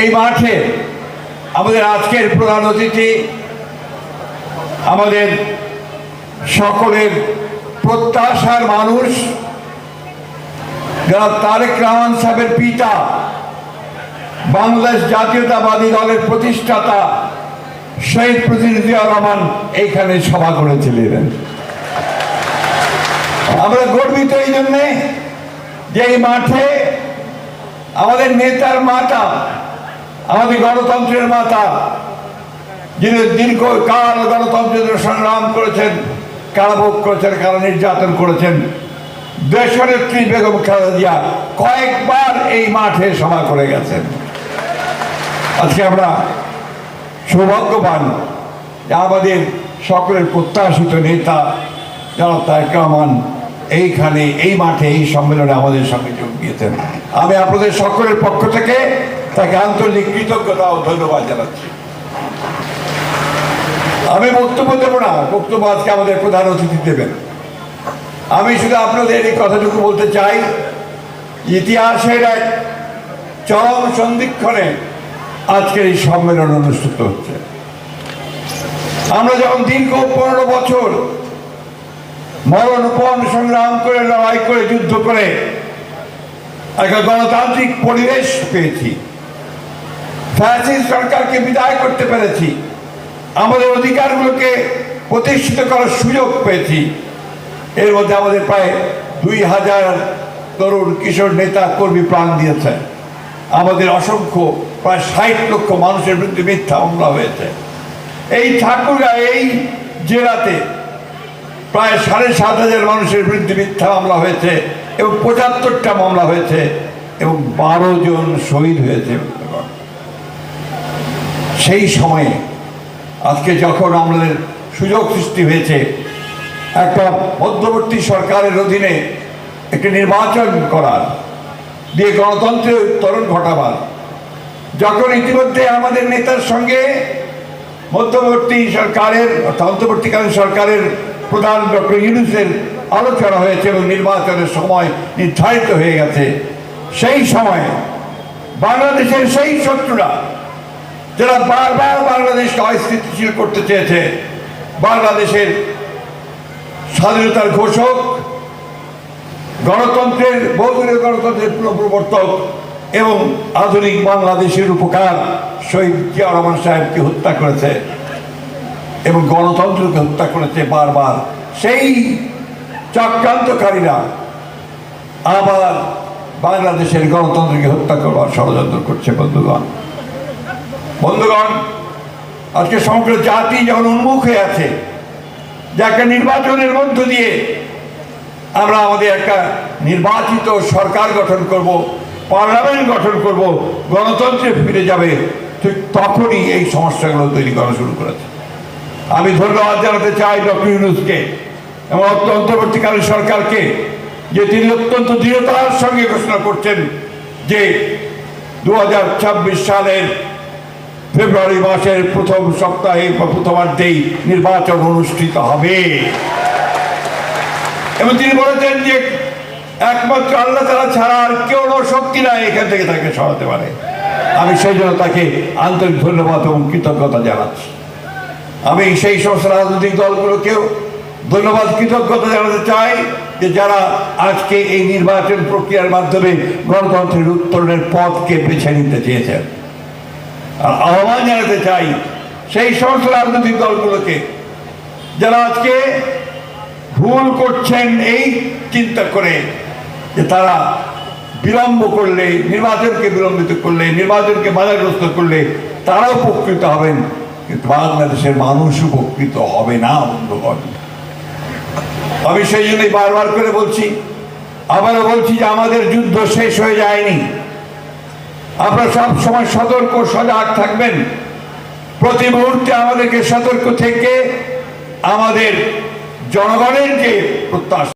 এই মাঠে আমাদের আজকের প্রধান অতিথি, আমাদের সকলের প্রত্যাশার মানুষ, যারা তারেক রহমান সাহেবের পিতা, বাংলাদেশ জাতীয়তাবাদী দলের প্রতিষ্ঠাতা, শহীদ প্রতিনিধি রহমান এইখানে সভা করেছিলেন। আমরা গর্বিত এই জন্যে যে এই মাঠে আমাদের নেতার মাতা, আমাদের গণতন্ত্রের মাতা, যিনি দীর্ঘ কাল গণতন্ত্রের সংগ্রাম করেছেন, কারাভোগ করেছেন, কারা নির্যাতন করেছেন। দেশনেত্রী বেগম খালেদা জিয়া কয়েকবার এই মাঠে সভা করে গেছেন। আজকে আমরা সৌভাগ্যবান আমাদের সকলের প্রত্যাশিত নেতা যারা তাই রহমান এইখানে, এই মাঠে, এই সম্মেলনে আমাদের সঙ্গে যোগ দিয়েছেন। আমি আপনাদের সকলের পক্ষ থেকে তাকে আন্তরিক কৃতজ্ঞতা ও ধন্যবাদ জানাচ্ছি। আমি বক্তব্য দেবো না, বক্তব্য আজকে আমাদের প্রধান অতিথি দেবেন। আমি শুধু আপনাদের এই কথাটুকু বলতে চাই, ইতিহাসের এক চরম সন্ধিক্ষণে আজকের এই সম্মেলন অনুষ্ঠিত হচ্ছে। আমরা যখন দীর্ঘ পনেরো বছর মরণপণ সংগ্রাম করে, লড়াই করে, যুদ্ধ করে একটা গণতান্ত্রিক পরিবেশ পেয়েছি। ফ্যাসিস্ট সরকারকে বিদায় করতে পেরেছি। আমাদের অধিকারগুলোকে প্রতিষ্ঠিত করার সুযোগ পেয়েছি। এর মধ্যে আমাদের প্রায় দুই হাজার তরুণ কিশোর নেতা, কর্মী প্রাণ দিয়েছেন আমাদের অসংখ্য, প্রায় ষাট লক্ষ মানুষের বিরুদ্ধে মিথ্যা মামলা হয়েছে। এই ঠাকুরা এই জেলাতে প্রায় সাড়ে সাত হাজার মানুষের বিরুদ্ধে মিথ্যা মামলা হয়েছে এবং পঁচাত্তরটা মামলা হয়েছে এবং বারো জন শহীদ হয়েছে সেই সময়ে আজকে যখন আমাদের সুযোগ সৃষ্টি হয়েছে, একটা মধ্যবর্তী সরকারের অধীনে একটি নির্বাচন করার, দিয়ে গণতন্ত্রের উত্তরণ ঘটাবার, যখন ইতিমধ্যে আমাদের নেতার সঙ্গে মধ্যবর্তী সরকারের অর্থাৎ অন্তর্বর্তীকালীন সরকারের প্রধান ডক্টর ইউনুসের আলোচনা হয়েছে এবং নির্বাচনের সময় নির্ধারিত হয়ে গেছে। সেই সময়ে বাংলাদেশের সেই শত্রুরা যারা বারবার বাংলাদেশকে অস্থিতিশীল করতে চেয়েছে, বাংলাদেশের স্বাধীনতার ঘোষক, গণতন্ত্রের, বহুদলীয় গণতন্ত্রের প্রবর্তক এবং আধুনিক বাংলাদেশের উপকার শহীদ জিয়া রহমান সাহেবকে হত্যা করেছে। এবং গণতন্ত্রকে হত্যা করেছে বারবার। সেই চক্রান্তকারীরা আবার বাংলাদেশের গণতন্ত্রকে হত্যা করবার ষড়যন্ত্র করছে বন্ধুগণ। বন্ধুগণ, আজকে সমগ্র জাতি যখন উন্মুখ হয়ে আছে, যে একটা নির্বাচনের মধ্য দিয়ে আমরা আমাদের একটা নির্বাচিত সরকার গঠন করব, পার্লামেন্ট গঠন করব, গণতন্ত্রে ফিরে যাবে, ঠিক তখনই এই সমস্যাগুলো তৈরি করা শুরু করেছে। আমি ধন্যবাদ জানাতে চাই ডক্টর ইউনুসকে এবং অন্তর্বর্তীকালীন সরকারকে, যে তিনি অত্যন্ত দৃঢ়তার সঙ্গে ঘোষণা করছেন যে দু হাজার ছাব্বিশ সালের ফেব্রুয়ারি মাসের প্রথম সপ্তাহে বা প্রথমার্ধেই নির্বাচন অনুষ্ঠিত হবে। এবং তিনি বলেছেন যে একমাত্র আল্লাহ তারা ছাড়া আর কেউ শক্তি নাই এখান থেকে তাকে সরাতে পারে। আমি সেই জন্য তাকে আন্তরিক ধন্যবাদ এবং কৃতজ্ঞতা জানাচ্ছি। আমি সেই সমস্ত রাজনৈতিক দলগুলোকেও ধন্যবাদ, কৃতজ্ঞতা জানাতে চাই যে যারা আজকে এই নির্বাচন প্রক্রিয়ার মাধ্যমে গণতন্ত্রের উত্তরণের পথকে বেছে নিতে চেয়েছেন। আর আহ্বান জানাতে চাই সেই সমস্ত রাজনৈতিক দলগুলোকে যারা আজকে ভুল করছেন এই চিন্তা করে যে তারা বিলম্ব করলে, নির্বাচনকে বিলম্বিত করলে, নির্বাচনকে বাধাগ্রস্ত করলে তারাও উপকৃত হবেন। কিন্তু বাংলাদেশের মানুষ উপকৃত হবে না, বন্ধুগণ। আমি সেই জন্যই বারবার করে বলছি, আবারও বলছি যে আমাদের যুদ্ধ শেষ হয়ে যায়নি। আপনারা সব সময় সতর্ক, সজাগ থাকবেন। প্রতি মুহূর্তে আমাদেরকে সতর্ক থেকে আমাদের জনগণের যে প্রত্যাশা